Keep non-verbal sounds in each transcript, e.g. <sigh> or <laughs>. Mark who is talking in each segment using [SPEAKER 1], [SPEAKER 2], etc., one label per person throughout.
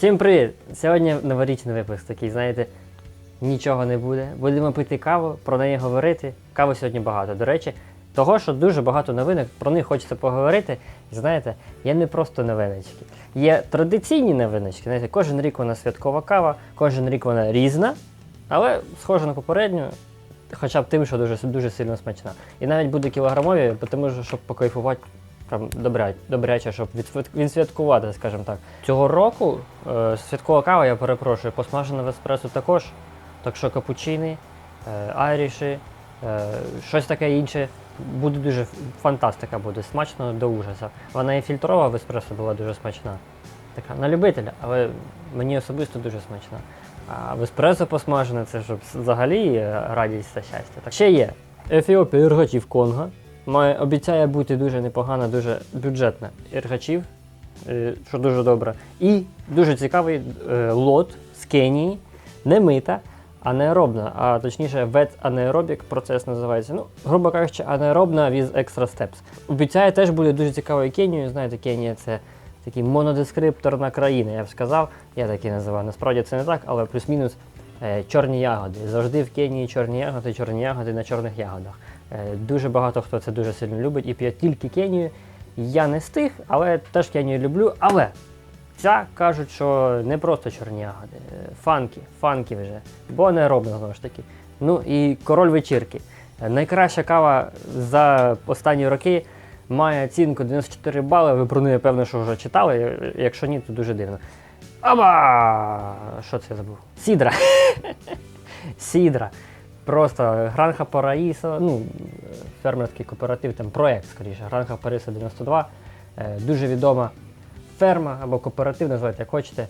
[SPEAKER 1] Всім привіт! Сьогодні новорічний випуск такий, знаєте, нічого не буде. Будемо пити каву, про неї говорити. Кави сьогодні багато. До речі, того, що дуже багато новинок, про них хочеться поговорити. І знаєте, є не просто новиночки. Є традиційні новиночки. Знаєте, кожен рік вона святкова кава, кожен рік вона різна, але схожа на попередню, хоча б тим, що дуже, дуже сильно смачна. І навіть буде кілограмові, тому що, щоб покайфувати прям добряче, щоб відсвят- відсвяткувати, скажімо так. Цього року е, святкова кава, я перепрошую, посмажена в еспресо також. Так що капучини, е, айріші, е, щось таке інше. Буде дуже фантастика, буде смачно до ужаса. Вона і фільтрова в еспресо була дуже смачна. Така на любителя, але мені особисто дуже смачна. А в еспресо посмажене це щоб взагалі е, радість та щастя. Так ще є Ефіопія іргачів Конго. Має, обіцяє бути дуже непогана, дуже бюджетна іргачів, е, що дуже добре. І дуже цікавий е, лот з Кенії, не мита, анаеробна, а точніше вет анаеробік процес називається. Ну, грубо кажучи, анаеробна with extra steps. Обіцяє теж буде дуже цікавою Кенією. Знаєте, Кенія це такий монодескрипторна країна, я б сказав. Я так і називаю. Насправді це не так, але плюс-мінус е, чорні ягоди. Завжди в Кенії чорні ягоди, чорні ягоди на чорних ягодах. Е, Дуже багато хто це дуже сильно любить і п'є тільки Кенію. Я не з тих, але теж Кенію люблю. Але ця кажуть, що не просто чорні ягоди, е, фанки, фанки вже, бо не роблено знову ж таки. Ну і король вечірки. Е, Найкраща кава за останні роки має оцінку 94 бали. Ви про неї, певно, що вже читали. Якщо ні, то дуже дивно. Аба! Що це я забув? Сідра. <laughs> Сідра. Просто Гранха Параїса, ну, фермерський кооператив, там проект, скоріше, Гранха Париса 92. Е, Дуже відома ферма або кооператив, називайте як хочете,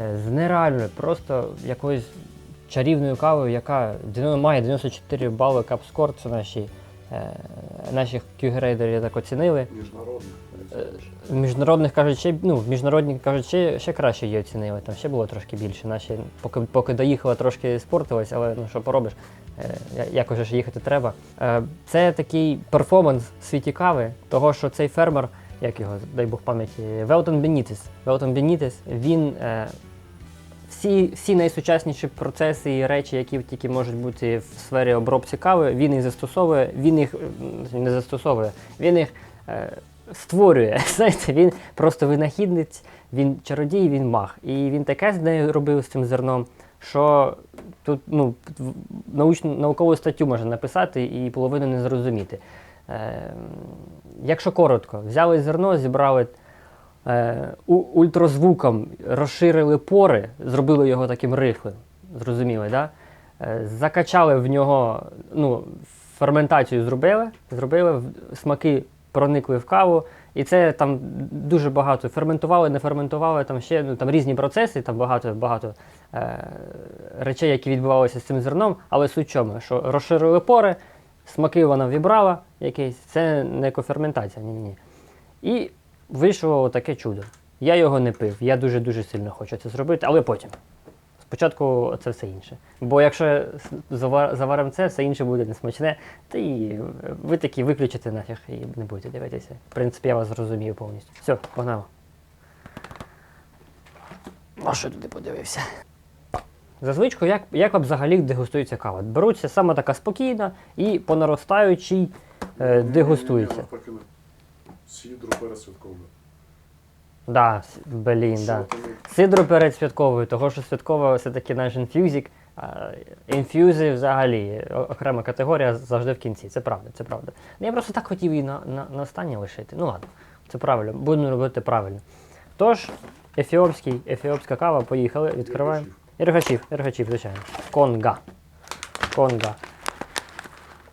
[SPEAKER 1] е, з нереальною, просто якоюсь чарівною кавою, яка має 94 бали капскор, це наші, е, наші так оцінили.
[SPEAKER 2] Міжнародних.
[SPEAKER 1] Міжнародних кажуть, ще ну, в міжнародних кажуть, ще, ще краще її оцінили. Там ще було трошки більше. Наші, поки, поки доїхала, трошки спортилась, але ну що поробиш, якось же ж їхати треба. Е, це такий перформанс в світі кави, того, що цей фермер, як його, дай Бог пам'яті, Велтон Бенітес. Велтон Бенітес, він е, всі, всі найсучасніші процеси і речі, які тільки можуть бути в сфері обробці кави, він їх застосовує, він їх не застосовує, він їх е, створює. <laughs> Знаєте, він просто винахідниць, він чародій, він маг. І він таке з нею робив з цим зерном, що тут ну, научну, наукову статтю можна написати і половину не зрозуміти. Е, якщо коротко, взяли зерно, зібрали е, ультразвуком розширили пори, зробили його таким рихлим, зрозуміли, да? Е, закачали в нього, ну, ферментацію зробили, зробили, смаки проникли в каву, і це там дуже багато ферментували, не ферментували, там ще ну, там різні процеси, там багато, багато речей, які відбувалися з цим зерном, але суть чому, що розширили пори, смаки вона вібрала якийсь, це не коферментація, ні-ні. І вийшло таке чудо. Я його не пив, я дуже-дуже сильно хочу це зробити, але потім. Спочатку це все інше. Бо якщо заваримо це, все інше буде несмачне, то і ви такі виключите нафіг і не будете дивитися. В принципі, я вас зрозумів повністю. Все, погнали. А що туди подивився? За звичкою, як, як взагалі дегустується кава? Беруться саме така спокійна і по наростаючій е, дегустується.
[SPEAKER 2] Сідру пересвяткову.
[SPEAKER 1] Да, блін,
[SPEAKER 2] Що
[SPEAKER 1] да.
[SPEAKER 2] там,
[SPEAKER 1] Сидру перед святковою, того що святкова все-таки наш інфюзик. а Інфюзи взагалі о- окрема категорія завжди в кінці. Це правда, це правда. Ну, Я просто так хотів її на, на, на останнє лишити. Ну ладно, це правильно, будемо робити правильно. Тож, ефіопський, ефіопська кава, поїхали, відкриваємо. Іргачів, іргачів, звичайно. Конга. Конга.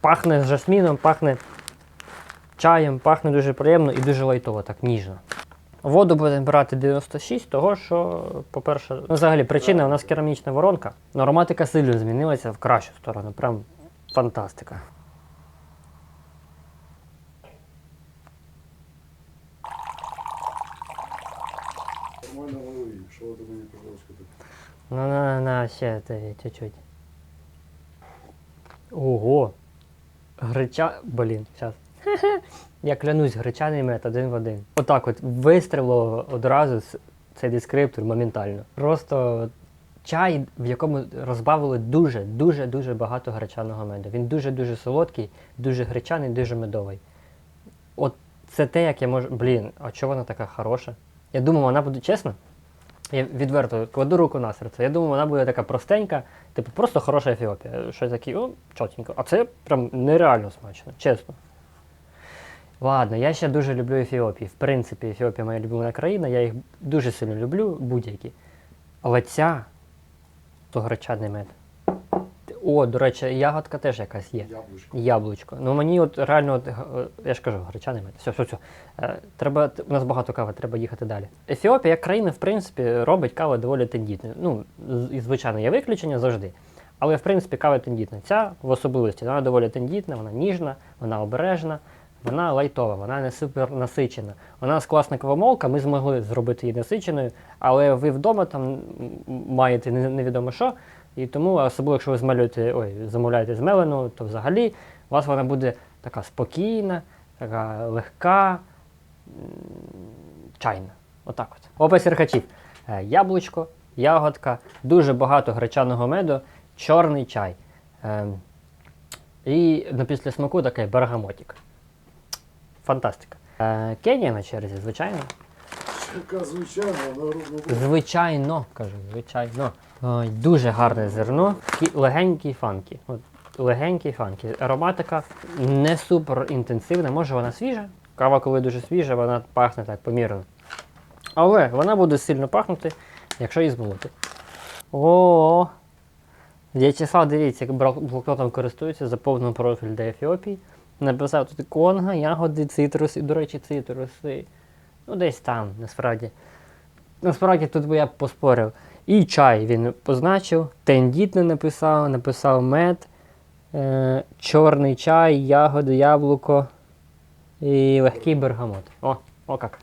[SPEAKER 1] Пахне жасміном, пахне чаєм, пахне дуже приємно і дуже лайтово, так ніжно. Воду будемо брати 96, того що, по-перше, ну, взагалі причина у нас керамічна воронка. але ароматика сильно змінилася в кращу сторону. Прям фантастика.
[SPEAKER 2] Нормально в голові. Що ти мені пожалуйста так?
[SPEAKER 1] Ну, на, на, ще чуть-чуть. Ого. Греча. Блін, зараз. <laughs> Я клянусь, гречаний мед один в один. Отак от вистрілило одразу цей дескриптор моментально. Просто чай, в якому розбавили дуже, дуже, дуже багато гречаного меду. Він дуже-дуже солодкий, дуже гречаний, дуже медовий. От це те, як я можу. Блін, а чого вона така хороша? Я думав, вона буде чесно. Я відверто кладу руку на серце. Я думаю, вона буде така простенька, типу, просто хороша Ефіопія. Щось таке, о, чотенько. А це прям нереально смачно, чесно. Ладно, я ще дуже люблю Ефіопію. В принципі, Ефіопія моя любима країна, я їх дуже сильно люблю, будь-які. Але ця то гречаний мед. О, до речі, ягодка теж якась є.
[SPEAKER 2] Яблучко.
[SPEAKER 1] Яблучко. Ну мені от реально, от, е, я ж кажу, гречаний мед. Все, все, все. Треба, у нас багато кави, треба їхати далі. Ефіопія, як країна, в принципі, робить каву доволі тендітною. Ну, і звичайно, є виключення завжди. Але в принципі кава тендітна. Ця в особливості, вона доволі тендітна, вона ніжна, вона обережна, вона лайтова, вона не супер насичена. У нас класна кавомолка, ми змогли зробити її насиченою, але ви вдома там маєте невідомо що. І тому, особливо, якщо ви змалюєте, ой, замовляєте змелену, то взагалі у вас вона буде така спокійна, така легка, чайна. Отак от. Опис рхачів. Е, Яблучко, ягодка, дуже багато гречаного меду, чорний чай. Ем, і на після смаку такий бергамотик. Фантастика. Е, Кенія на черзі, звичайно. Звичайно, кажу, звичайно. Ой, дуже гарне зерно, такий легенький фанкі. От, легенький фанкі. Ароматика не супер інтенсивна, може вона свіжа. Кава, коли дуже свіжа, вона пахне так помірно. Але вона буде сильно пахнути, якщо її змолоти. О, В'ячеслав, дивіться, як блокнотом користується, заповнив профіль до Ефіопії. Написав тут конга, ягоди, цитруси, до речі, цитруси. Ну, десь там, насправді. Насправді тут би я поспорив. І чай він позначив, тендітне написав, написав мед, е, чорний чай, ягоди, яблуко і легкий бергамот. О, о як.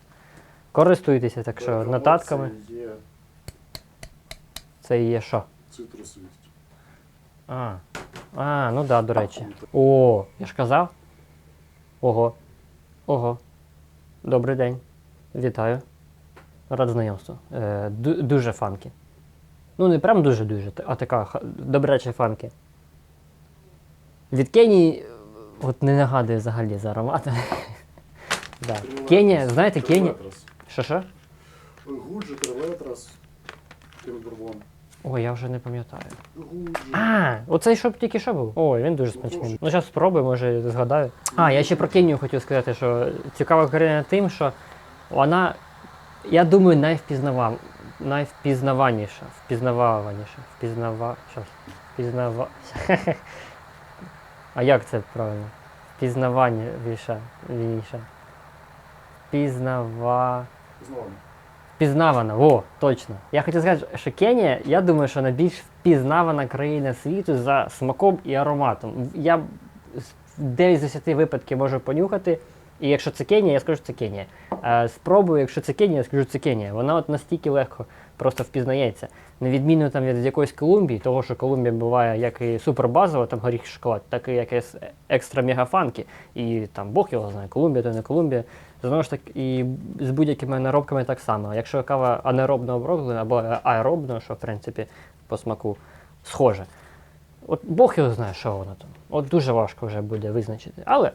[SPEAKER 1] Користуйтеся, так що
[SPEAKER 2] Бергамот
[SPEAKER 1] нотатками.
[SPEAKER 2] Це є
[SPEAKER 1] Це є що?
[SPEAKER 2] цитрусовість.
[SPEAKER 1] А, а ну да, до речі. О, я ж казав. Ого. Ого. Добрий день. Вітаю. Рад знайомству. Е, дуже фанкі. Ну, не прям дуже-дуже, а така добряча фанкі. Від Кенії е, от не нагадує взагалі за аромат. <laughs> да. Кенія, знаєте, Кенія. Що що?
[SPEAKER 2] Гуджі, трилетрас, кембурбон.
[SPEAKER 1] Ой, я вже не пам'ятаю.
[SPEAKER 2] Гуджі.
[SPEAKER 1] А, оцей щоб тільки що був. Ой, він дуже смачний. Ну, зараз спробую, може згадаю. А, я ще про Кенію хотів сказати, що цікава країна тим, що вона, я думаю, найвпізнавав, найвпізнаваніша, впізнаваніша, впізнава, що впізнава... <laughs> А як це правильно? Впізнаваніша, вініша. Впізнава...
[SPEAKER 2] Знову.
[SPEAKER 1] Впізнавана, во, точно. Я хотів сказати, що Кенія, я думаю, що найбільш впізнавана країна світу за смаком і ароматом. Я з 9 з 10 випадків можу понюхати, і якщо це Кенія, я скажу, що це Кенія. Спробую, якщо це Кенія, я скажу, це Кенія. Вона от настільки легко просто впізнається. На відміну там від якоїсь Колумбії, того, що Колумбія буває як і супербазова, там горіх шоколад, так і якесь екстра мегафанки. І там Бог його знає, Колумбія то не Колумбія. Знову ж таки, і з будь-якими анаробками так само. Якщо кава анаеробно оброблена або аеробно, що в принципі по смаку схоже. От Бог його знає, що воно там. От дуже важко вже буде визначити. Але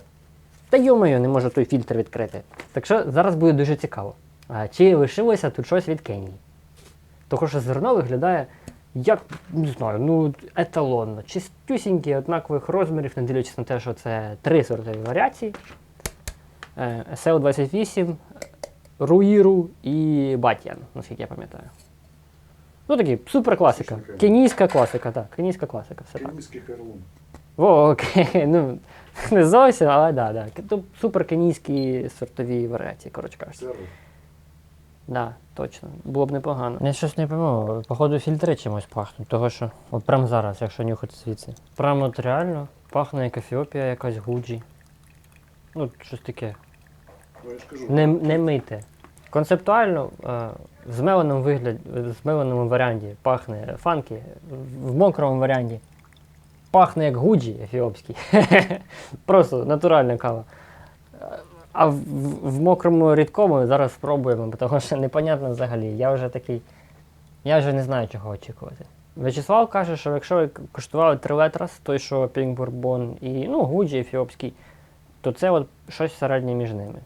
[SPEAKER 1] та йомою, не можу той фільтр відкрити. Так що зараз буде дуже цікаво. А, чи лишилося тут щось від Кенії? Того, що зерно виглядає як, не знаю, ну, еталонно, чистюсінькі, однакових розмірів, не дивлячись на те, що це три сортові варіації. Е, SL28, Руїру і Батян, наскільки я пам'ятаю. Ну такі супер класика. Кенійська класика, так, кенійська класика, все так.
[SPEAKER 2] Кенійський.
[SPEAKER 1] О, окей, <laughs> ну <laughs> не зовсім, але да, да. Тут супер кенійські сортові варіації, коротше кажучи. Да, точно. Було б непогано. Я щось не пойму. Походу фільтри чимось пахнуть, того що от прямо зараз, якщо нюхати звідси. Прямо от реально пахне як Ефіопія, якась гуджі. Ну, щось таке.
[SPEAKER 2] Ну, я ж кажу,
[SPEAKER 1] Не, не мите. Концептуально е, в змеленому вигляді, в змеленому варіанті пахне фанки, в мокрому варіанті пахне як гуджі ефіопський. <laughs> Просто натуральна кава. А в, в, мокрому рідкому зараз спробуємо, тому що непонятно взагалі. Я вже такий. Я вже не знаю, чого очікувати. В'ячеслав каже, що якщо ви куштували трилетрас, той, що Пінк Бурбон, і ну, Гуджі ефіопський, то це от щось середнє між ними.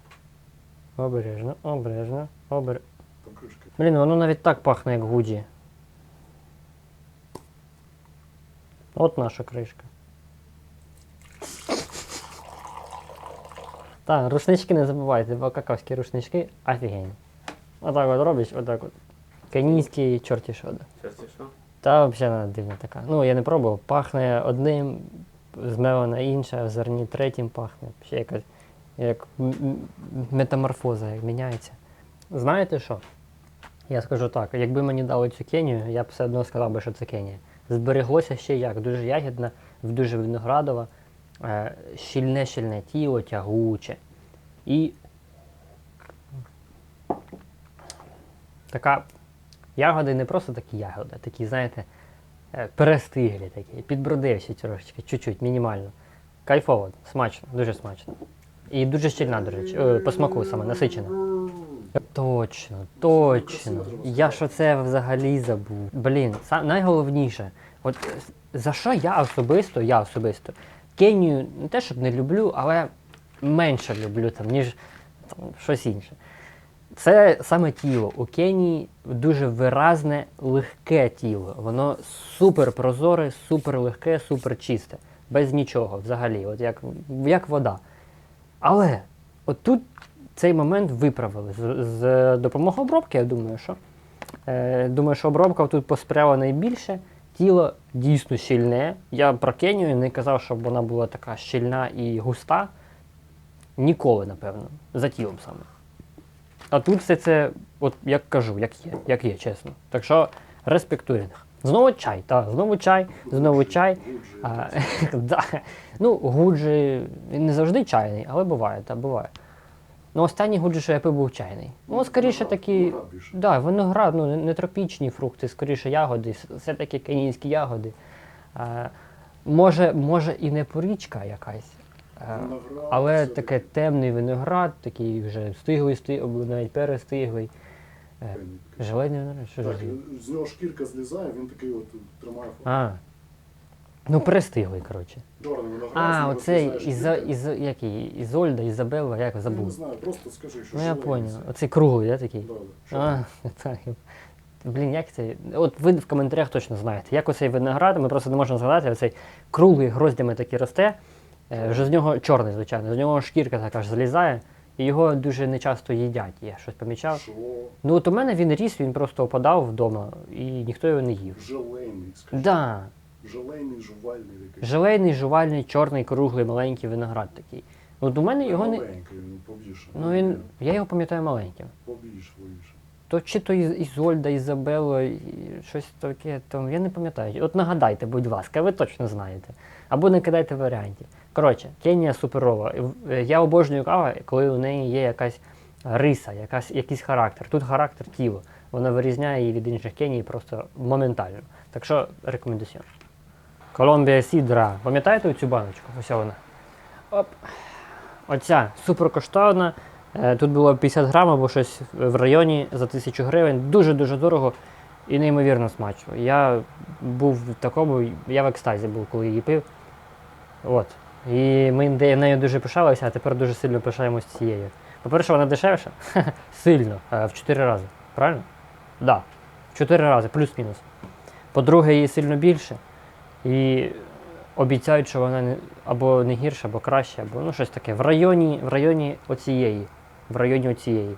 [SPEAKER 1] Обережно, обережно, обережно. Блін, воно навіть так пахне, як Гуджі. От наша кришка. Так, рушнички не забувайте, бо какавські рушнички офігенні. Отак от робиш, отак от. Кенійський чорті що. да.
[SPEAKER 3] Черті що?
[SPEAKER 1] Та взагалі вона дивна така. Ну, я не пробував. Пахне одним, змелена інша, в зерні третім пахне. Ще якась як метаморфоза, як міняється. Знаєте що? Я скажу так, якби мені дали цю Кенію, я б все одно сказав би, що це Кенія. Збереглося ще як, дуже ягідна, дуже виноградова, е, щільне-щільне тіло, тягуче. І така ягоди не просто такі ягоди, такі, знаєте, е, перестиглі такі, підбродивші трошечки, чуть-чуть, мінімально. Кайфово, смачно, дуже смачно. І дуже щільна, до речі, е, по смаку саме, насичена. Точно, точно. Я ж оце взагалі забув. Блін, найголовніше, от за що я особисто, я особисто, Кенію не те, щоб не люблю, але менше люблю там, ніж там, щось інше. Це саме тіло. У Кенії дуже виразне, легке тіло. Воно супер прозоре, супер легке, супер чисте. Без нічого взагалі, от як, як вода. Але от тут цей момент виправили. З, з допомогою обробки, я думаю, що. Е, думаю, що обробка тут посприяла найбільше. Тіло дійсно щільне. Я про Кенію не казав, щоб вона була така щільна і густа. Ніколи, напевно, за тілом саме. А тут все це, от як кажу, як є, як є, чесно. Так що респектуємо. Знову чай, так, знову чай, знову чай. А, <laughs> да. Ну, гуджі не завжди чайний, але буває, так, буває. Ну, останній гуджі, що я пив, був чайний. Ну, скоріше такі. Да, виноград, ну, не, тропічні фрукти, скоріше ягоди, все-таки кенійські ягоди. А, може, може і не порічка якась. а,
[SPEAKER 2] Виноград,
[SPEAKER 1] але
[SPEAKER 2] це
[SPEAKER 1] таке темний виноград, такий вже стиглий, стиглий навіть перестиглий. Е, виноград, що
[SPEAKER 2] Так, з нього шкірка злізає, він такий от тримає фото.
[SPEAKER 1] А. Ну, перестиглий, коротше.
[SPEAKER 2] Чорний
[SPEAKER 1] А,
[SPEAKER 2] нього
[SPEAKER 1] оцей
[SPEAKER 2] злізає
[SPEAKER 1] Ізо, який, Ізольда, Ізабелла, як
[SPEAKER 2] Я не
[SPEAKER 1] забув.
[SPEAKER 2] знаю, просто скажи, що
[SPEAKER 1] Ну я поняв. Оцей круглий, да, такий?
[SPEAKER 2] Да.
[SPEAKER 1] А, <laughs> так. Блін, як це? От ви в коментарях точно знаєте, як оцей виноград, ми просто не можемо згадати, оцей круглий гроздями такий росте, е, вже з нього чорний, звичайно, з нього шкірка така ж залізає, і його дуже нечасто їдять, я щось помічав.
[SPEAKER 2] Що?
[SPEAKER 1] Ну от у мене він ріс, він просто опадав вдома, і ніхто його не їв.
[SPEAKER 2] Желейний, скажи.
[SPEAKER 1] Да,
[SPEAKER 2] Желейний, жувальний такий.
[SPEAKER 1] желейний, жувальний, чорний, круглий, маленький виноград такий. От у мене його не.
[SPEAKER 2] Маленький, він побільше.
[SPEAKER 1] Ну він. Я його пам'ятаю маленьким.
[SPEAKER 2] Побільше, побільше.
[SPEAKER 1] То чи то Із- Ізольда, Ізабелла, і щось таке, там, я не пам'ятаю. От нагадайте, будь ласка, ви точно знаєте. Або не кидайте варіантів. Коротше, Кенія суперова. Е, Я обожнюю каву, коли у неї є якась риса, якась, якийсь характер. Тут характер тіла. Вона вирізняє її від інших Кеній просто моментально. Так що рекомендаціон. Колумбія Сідра. Пам'ятаєте цю баночку? Ось вона. Оп. Оця суперкоштовна. Е, Тут було 50 грам або щось в районі за 1000 гривень. Дуже-дуже дорого і неймовірно смачно. Я був в такому, я в екстазі був, коли її пив. От. І ми нею дуже пишалися, а тепер дуже сильно пишаємось цією. По-перше, вона дешевша. <laughs> Сильно. е, В 4 рази. Правильно? Так. Да. В 4 рази, плюс-мінус. По-друге, її сильно більше. І обіцяють, що вона не, або не гірша, або краще, або ну щось таке. В районі, в районі оцієї. В районі оцієї.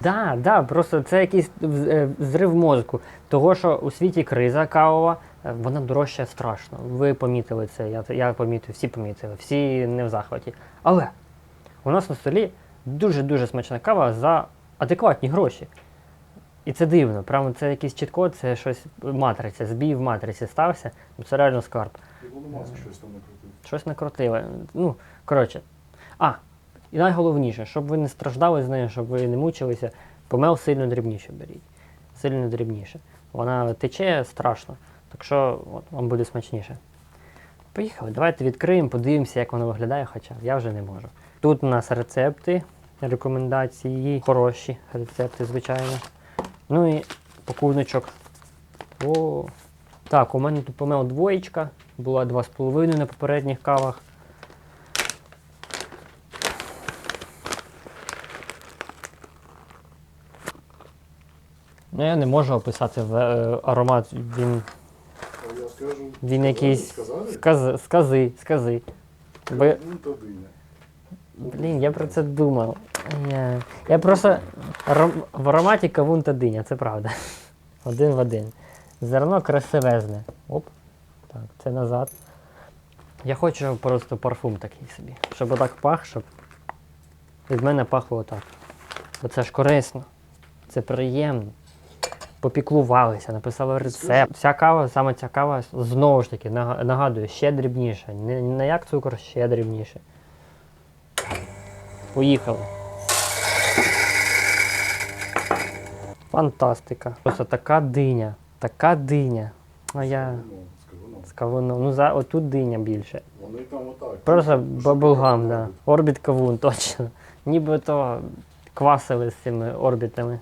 [SPEAKER 1] Да, да, просто це якийсь е, зрив мозку. Того, що у світі криза кавова, е, вона дорожча страшно. Ви помітили це, я, я помітив, всі помітили, всі не в захваті. Але у нас на столі дуже-дуже смачна кава за адекватні гроші. І це дивно. Прямо це якийсь чітко, це щось матриця, збій в матриці стався. Ну, Це реально скарб.
[SPEAKER 2] Маск щось там накрутив.
[SPEAKER 1] Щось накрутили. Ну, коротше. А, і найголовніше, щоб ви не страждали з нею, щоб ви не мучилися, помел сильно дрібніше беріть. Сильно дрібніше. Вона тече страшно. Так що от, вам буде смачніше. Поїхали, давайте відкриємо, подивимося, як воно виглядає, хоча я вже не можу. Тут у нас рецепти, рекомендації, хороші рецепти, звичайно. Ну і пакуночок. О. Так, у мене тут помел двоєчка, була 2,5 на попередніх кавах. Ну, я не можу описати в- е, аромат. Він,
[SPEAKER 2] я скажу.
[SPEAKER 1] він
[SPEAKER 2] сказали,
[SPEAKER 1] якийсь
[SPEAKER 2] Сказали?
[SPEAKER 1] скази, скази, скази. Бо,
[SPEAKER 2] Ну,
[SPEAKER 1] блін, я про це думав. Я, я просто в ароматі кавун та диня, це правда. Один в один. Зерно красивезне. Оп. Так, це назад. Я хочу просто парфум такий собі. Щоб отак пах, щоб від мене пахло отак. Бо це ж корисно. Це приємно. Попіклувалися, написали рецепт. Ця кава, саме ця кава, знову ж таки, нагадую, ще дрібніша. Не, не як цукор, ще дрібніше. Поїхали. Фантастика. Просто така диня. Така диня. А я
[SPEAKER 2] Ну, з кавуном.
[SPEAKER 1] Ну, за отут диня більше.
[SPEAKER 2] Вони там отак.
[SPEAKER 1] Просто
[SPEAKER 2] Щоб
[SPEAKER 1] баблгам, да. Орбіт кавун, <laughs> точно. Ніби то квасили з цими орбітами.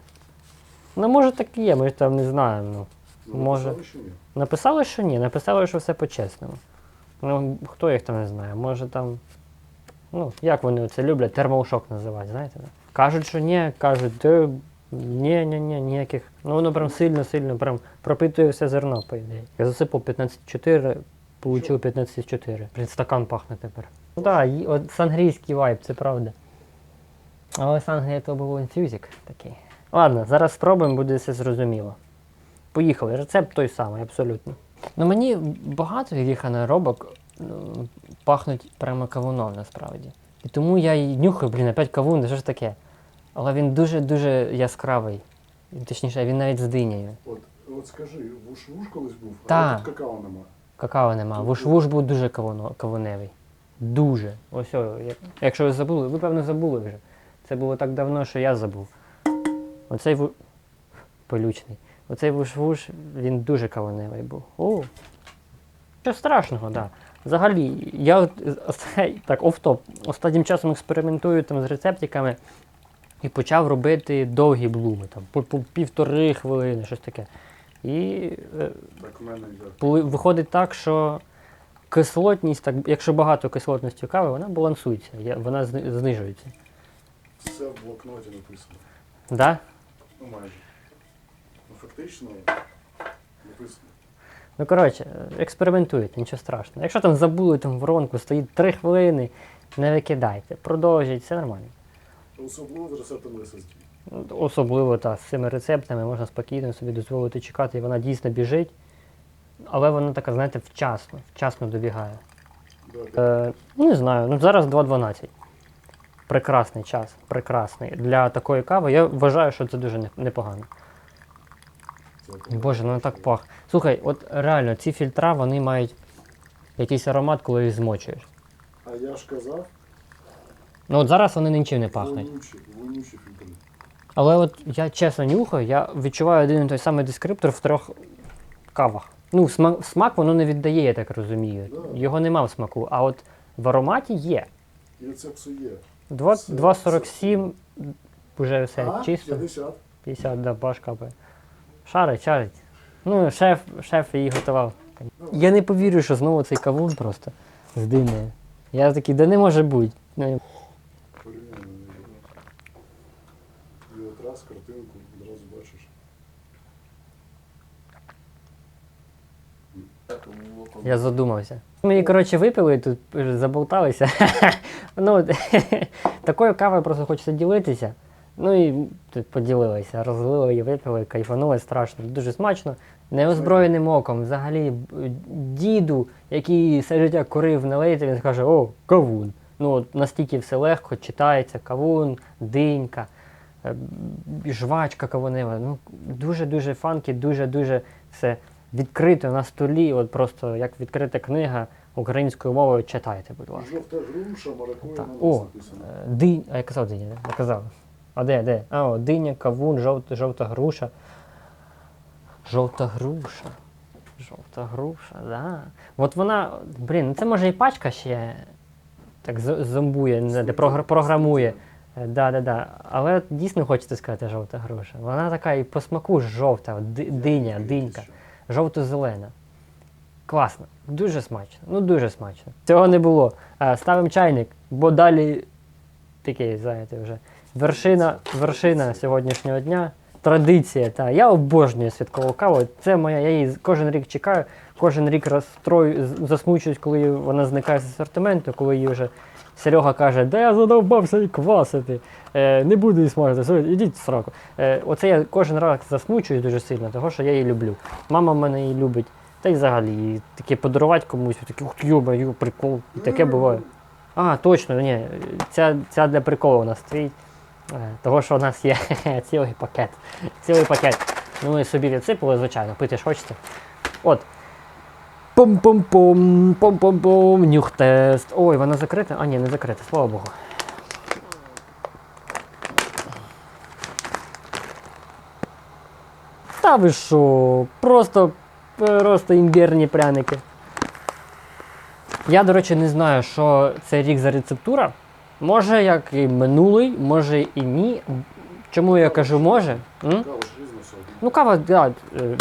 [SPEAKER 1] Ну, може так і є, ми ж там не знаємо. Ну.
[SPEAKER 2] Ну,
[SPEAKER 1] може.
[SPEAKER 2] написали, що ні.
[SPEAKER 1] Написали, що ні, написали, що все по-чесному. Ну, хто їх там не знає, може там. Ну, як вони це люблять, термоушок називати, знаєте? Кажуть, що ні, кажуть, де ні, ні, ні, ніяких. Ну воно прям сильно, сильно прям пропитує все зерно, по ідеї. Я засипав 15,4, получив 15,4. Блін, стакан пахне тепер. Ну так, от сангрійський вайб, це правда. Але Сангрія то був інфюзик такий. Ладно, зараз спробуємо, буде все зрозуміло. Поїхали. Рецепт той самий, абсолютно. Ну мені багато яких анаеробок ну, пахнуть прямо кавуном насправді. І тому я й нюхаю, блін, опять кавун, що ж таке? Але він дуже-дуже яскравий. Точніше, він навіть з динею.
[SPEAKER 2] От, от скажи, вуш-вуш колись був, а тут какао нема.
[SPEAKER 1] Какао нема. Вуш-вуш був дуже кавуно, кавуневий. Дуже. Ось, о, як- якщо ви забули, ви певно забули вже. Це було так давно, що я забув. Оцей ву... Полючний. Оцей вуш-вуш, він дуже кавуневий був. О! Що страшного, так. Да. Взагалі, я от, оста- так, офтоп. Останнім часом експериментую там з рецептиками і почав робити довгі блуми, там, по, по півтори хвилини, щось таке. І е,
[SPEAKER 2] Так
[SPEAKER 1] Виходить так, що кислотність, так, якщо багато кислотності кави, вона балансується, вона знижується.
[SPEAKER 2] Все в блокноті написано.
[SPEAKER 1] Да?
[SPEAKER 2] Ну майже. Ну фактично написано.
[SPEAKER 1] Ну, коротше, експериментуйте, нічого страшного. Якщо там забули там воронку, стоїть 3 хвилини, не викидайте, продовжіть, все нормально.
[SPEAKER 2] Особливо з рецептом SSD.
[SPEAKER 1] Особливо та, з цими рецептами можна спокійно собі дозволити чекати, і вона дійсно біжить. Але вона така, знаєте, вчасно, вчасно добігає. Е, ну, не знаю, ну зараз 2.12. Прекрасний час, прекрасний. Для такої кави я вважаю, що це дуже непогано. Боже, ну так пах. Слухай, от реально, ці фільтра вони мають якийсь аромат, коли їх змочуєш.
[SPEAKER 2] А я ж казав,
[SPEAKER 1] Ну от зараз вони нічим не пахнуть.
[SPEAKER 2] вонючі, вонючі фільтри.
[SPEAKER 1] Але от я чесно нюхаю, я відчуваю один і той самий дескриптор в трьох кавах. Ну, смак, смак воно не віддає, я так розумію.
[SPEAKER 2] Да.
[SPEAKER 1] Його нема в смаку, а от в ароматі є.
[SPEAKER 2] І це псує.
[SPEAKER 1] Два-
[SPEAKER 2] Це-
[SPEAKER 1] 2,47 вже все
[SPEAKER 2] А,
[SPEAKER 1] чисто.
[SPEAKER 2] 50.
[SPEAKER 1] 50, да, баш капає. Шарить, шарить. Ну, шеф, шеф її готував. Я не повірю, що знову цей кавун просто з. Я такий, да не може бути. Ну,
[SPEAKER 2] Порівняно не було. І от раз картинку одразу бачиш.
[SPEAKER 1] Я задумався. Її, коротше, випили, тут заболталися. <laughs> ну, <laughs> такою кавою просто хочеться ділитися. Ну і тут поділилися, розлили її, випили, кайфанули страшно, дуже смачно. Неозброєним оком, взагалі, діду, який все життя курив налити, він скаже, о, кавун. Ну, от настільки все легко читається, кавун, динька, е, жвачка кавунева. Ну, дуже-дуже фанки, дуже-дуже все відкрито на столі, от просто як відкрита книга українською мовою читайте, будь ласка.
[SPEAKER 2] Жовта груша, маракуя на
[SPEAKER 1] О,
[SPEAKER 2] написано.
[SPEAKER 1] е, динь, а я казав диня, да? я казав. А де, де? А, о, диня, кавун, жовта, жовта груша. Жовта груша. Жовта груша, да. От вона, блін, ну це може і пачка ще так з- зомбує, не знаю, де програ- програмує. Е, Да, да, да. Але дійсно хочеться сказати жовта груша. Вона така і по смаку жовта, ди- диня, динька, жовто-зелена. Класно, дуже смачно. Ну дуже смачно. Цього не було. Ставимо чайник, бо далі такий, знаєте, вже вершина, вершина сьогоднішнього дня. Традиція. Та. Я обожнюю святкову каву. Це моя, я її кожен рік чекаю, кожен рік розстрою, з- засмучуюсь, коли вона зникає з асортименту, коли її вже Серега каже, де я задовбався і квасити. Е, не буду її смажити, ідіть в сраку. Е, оце я кожен раз засмучуюсь дуже сильно, тому що я її люблю. Мама мене її любить. Та й взагалі, і таке подарувати комусь, таке, ух, йо прикол. І таке буває. А, точно, ні, ця, ця для приколу у нас стоїть. Е, Того, що у нас є <laughs> цілий пакет. Цілий пакет. Ну, ми собі відсипали, звичайно, пити ж хочеться. От. Пом-пом-пом, пом-пом-пом, нюх-тест. Ой, вона закрита? А, ні, не закрита, слава Богу. Та ви що? Просто, просто імбірні пряники. Я, до речі, не знаю, що це рік за рецептура. Може, як і минулий, може і ні. Чому я кажу може? М?
[SPEAKER 2] Кава ж різна сьогодні.
[SPEAKER 1] Ну, кава, да, е,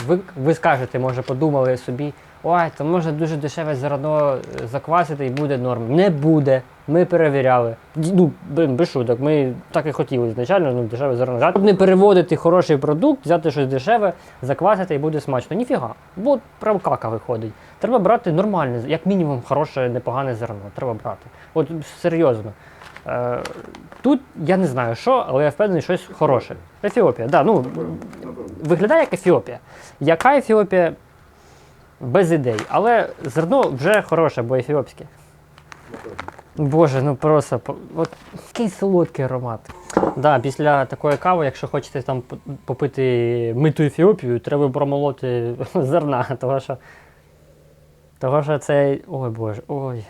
[SPEAKER 1] ви, ви скажете, може, подумали собі, ой, то може дуже дешеве зерно е, заквасити і буде норм. Не буде. Ми перевіряли. Ну, блин, без шуток, ми так і хотіли ізначально, ну, дешеве зерно. Щоб не переводити хороший продукт, взяти щось дешеве, заквасити і буде смачно. Ніфіга. Бо прям кака виходить. Треба брати нормальне, як мінімум, хороше, непогане зерно. Треба брати. От серйозно. Е, тут я не знаю що, але я впевнений, щось хороше. Ефіопія, да, ну, виглядає як Ефіопія. Яка Ефіопія? Без ідей. Але зерно вже хороше, бо ефіопське. Боже, ну просто от який солодкий аромат. Да, після такої кави, якщо хочете там попити миту Ефіопію, треба промолоти <laughs> зерна, того що, того що це. Ой Боже, ой.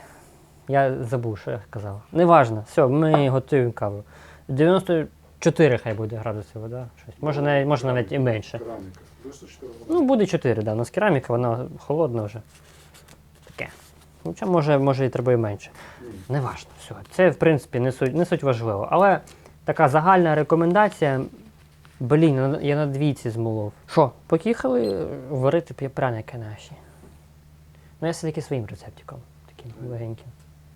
[SPEAKER 1] Я забув, що я казав. Неважно, все, ми готуємо каву. 94 хай буде градусів вода. Щось. Може, навіть, може навіть і менше.
[SPEAKER 2] Кераміка. 94
[SPEAKER 1] Ну, буде 4, да. У нас кераміка, вона холодна вже. Таке. Ну, чи може, може і треба і менше. Неважно. Все. Це, в принципі, не суть, не суть важливо. Але така загальна рекомендація. Блін, я на- двійці змолов. Що, поїхали е, варити пряники наші. Ну, я все-таки своїм рецептиком. Таким легеньким.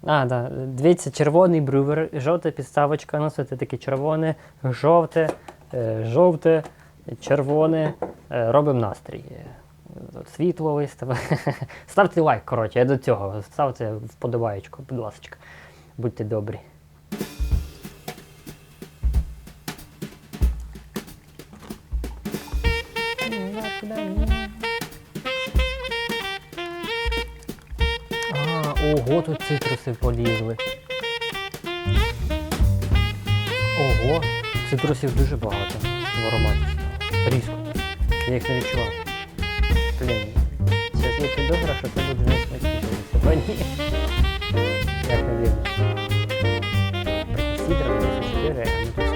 [SPEAKER 1] А, да. Дивіться, червоний брювер, жовта підставочка, носити таке червоне, жовте, е, жовте, червоне. Е, робимо настрій. Е, Світло виставили. <laughs> Ставте лайк, коротше, я до цього. Ставте вподобаєчку, будь ласка. Будьте добрі. А, ого, тут цитруси полізли. Ого, цитрусів дуже багато в ароматі. Різко. Я їх не відчував. Блін. Зараз є підозра, що це буде найсмачніше на сьогодні. Як не дивно. Сідра 24, а ми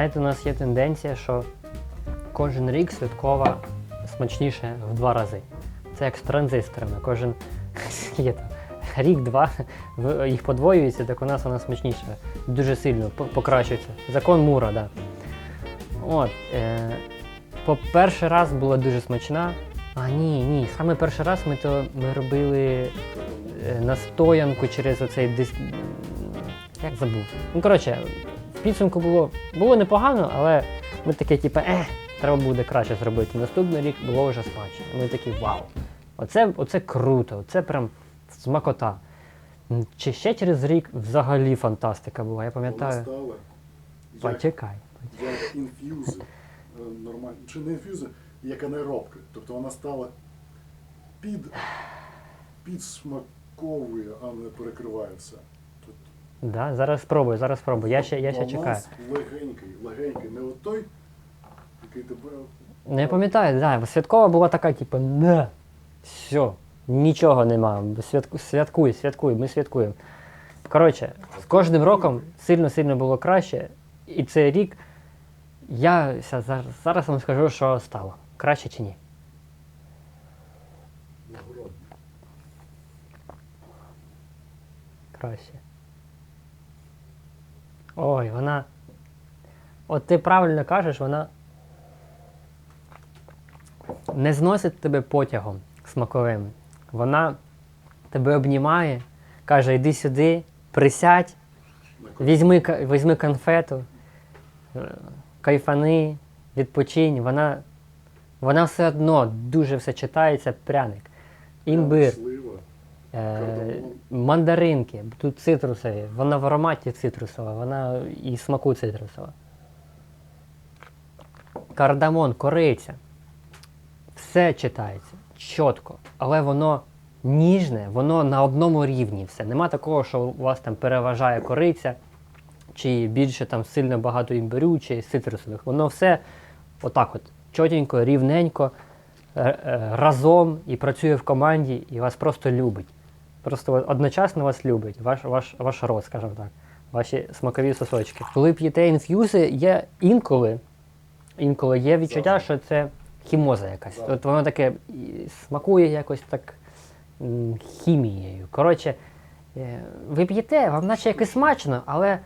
[SPEAKER 1] Знаєте, у нас є тенденція, що кожен рік святкова смачніше в два рази. Це як з транзисторами. Кожен <laughs> рік-два, їх подвоюється, так у нас вона смачніше. Дуже сильно покращується. Закон Мура, так. От, е, по перший раз була дуже смачна. А ні, ні. Саме перший раз ми то ми робили е, настоянку через оцей дис... Як забув. Ну, коротше, підсумку було, було непогано, але ми такі, типу, ех, треба буде краще зробити. Наступний рік було вже смачно. Ми такі вау. Оце, оце круто, оце прям смакота. Чи ще через рік взагалі фантастика була, я пам'ятаю. Почекай.
[SPEAKER 2] як інф'юзи. е, Нормально. Чи не інф'юзи, як анаеробки. Тобто вона стала під, підсмаковує, а не перекриває все.
[SPEAKER 1] Да, зараз спробую, зараз спробую. Я ще, я ще
[SPEAKER 2] баланс
[SPEAKER 1] чекаю.
[SPEAKER 2] легенький, легенький. Не от той, який тебе
[SPEAKER 1] Не пам'ятаю, да, святкова була така, типу, не, все, нічого нема. Святку, святкуй, святкуй, ми святкуємо. Коротше, з кожним роком сильно-сильно було краще. І цей рік я ся- зараз, зараз вам скажу, що стало. Краще чи ні. Краще. Ой, вона. От ти правильно кажеш, вона не зносить тебе потягом смаковим. Вона тебе обнімає, каже, йди сюди, присядь, візьми, візьми конфету, кайфани, відпочинь. Вона, вона все одно дуже все читається, пряник. Імбир. Е, мандаринки, тут цитрусові, вона в ароматі цитрусова, вона і смаку цитрусова. Кардамон, кориця. Все читається чітко, але воно ніжне, воно на одному рівні все. Нема такого, що у вас там переважає кориця, чи більше там сильно багато імбирю, чи цитрусових. Воно все отак от, чотенько, рівненько, е, разом і працює в команді, і вас просто любить. Просто одночасно вас любить, ваш, ваш, ваш рот, скажімо так, ваші смакові сосочки. Коли п'єте інф'юзи, є інколи, інколи є відчуття, що це хімоза якась. От воно таке смакує якось так хімією. Коротше, е, ви п'єте, вам наче якось смачно, але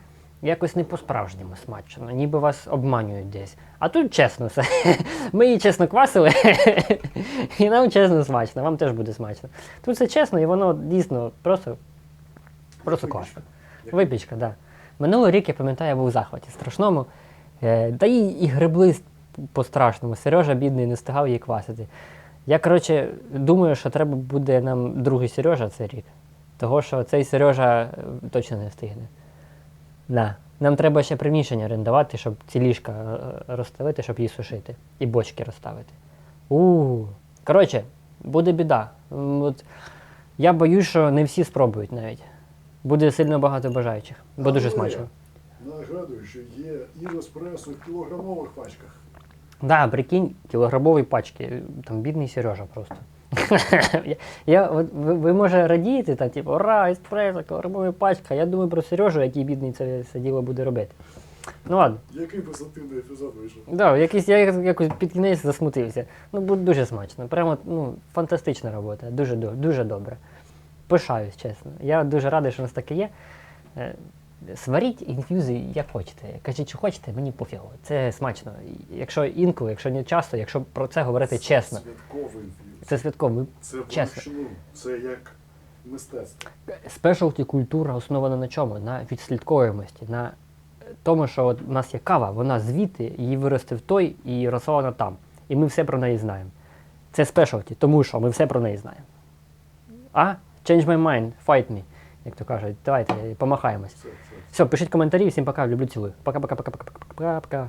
[SPEAKER 1] якось не по-справжньому смачно, ніби вас обманюють десь. А тут чесно все. <laughs> Ми її чесно квасили, <laughs> і нам чесно смачно, вам теж буде смачно. Тут все чесно, і воно дійсно просто, просто класно. Випічка, так. Да. Минулий рік, я пам'ятаю, я був у захваті страшному. Е, та і, і грибли по-страшному. Сережа, бідний, не встигав її квасити. Я, коротше, думаю, що треба буде нам другий Сережа цей рік. Того, що цей Сережа е, точно не встигне. Да. Нам треба ще приміщення орендувати, щоб ці ліжка е, розставити, щоб її сушити. І бочки розставити. у Коротше, буде біда. М, От, я боюсь, що не всі спробують навіть. Буде сильно багато бажаючих, бо дуже
[SPEAKER 2] Але
[SPEAKER 1] смачно.
[SPEAKER 2] Нагадую, що є і еспресо в кілограмових пачках.
[SPEAKER 1] Да, прикинь, кілограмові пачки. Там бідний Сережа просто. <laughs> я, ви, ви може радієте, там, типу, ура, еспресо, кілограмова пачка. Я думаю про Сережу, який бідний це все діло буде робити. Ну ладно.
[SPEAKER 2] Який позитивний епізод вийшов.
[SPEAKER 1] Да, якийсь, я якось під кінець засмутився. Ну, буде дуже смачно. Прямо ну, фантастична робота. Дуже, дуже добре. Пишаюсь, чесно. Я дуже радий, що у нас таке є. Сваріть інфюзи як хочете. Кажіть, що хочете, мені пофігу. Це смачно. Якщо інколи, якщо не часто, якщо про це говорити чесно.
[SPEAKER 2] Святковий інф'юз.
[SPEAKER 1] Це святково.
[SPEAKER 2] Це
[SPEAKER 1] чесно.
[SPEAKER 2] вручну. Це як мистецтво.
[SPEAKER 1] Спешалті культура основана на чому? На відслідковуємості, на тому, що от у нас є кава, вона звідти, її виростив той і росла вона там. І ми все про неї знаємо. Це спешалті, тому що ми все про неї знаємо. А? Change my mind, fight me, як то кажуть. Давайте помахаємось. Все, пишіть коментарі, всім пока, люблю цілую. Пока-пока-пока-пока-пока-пока.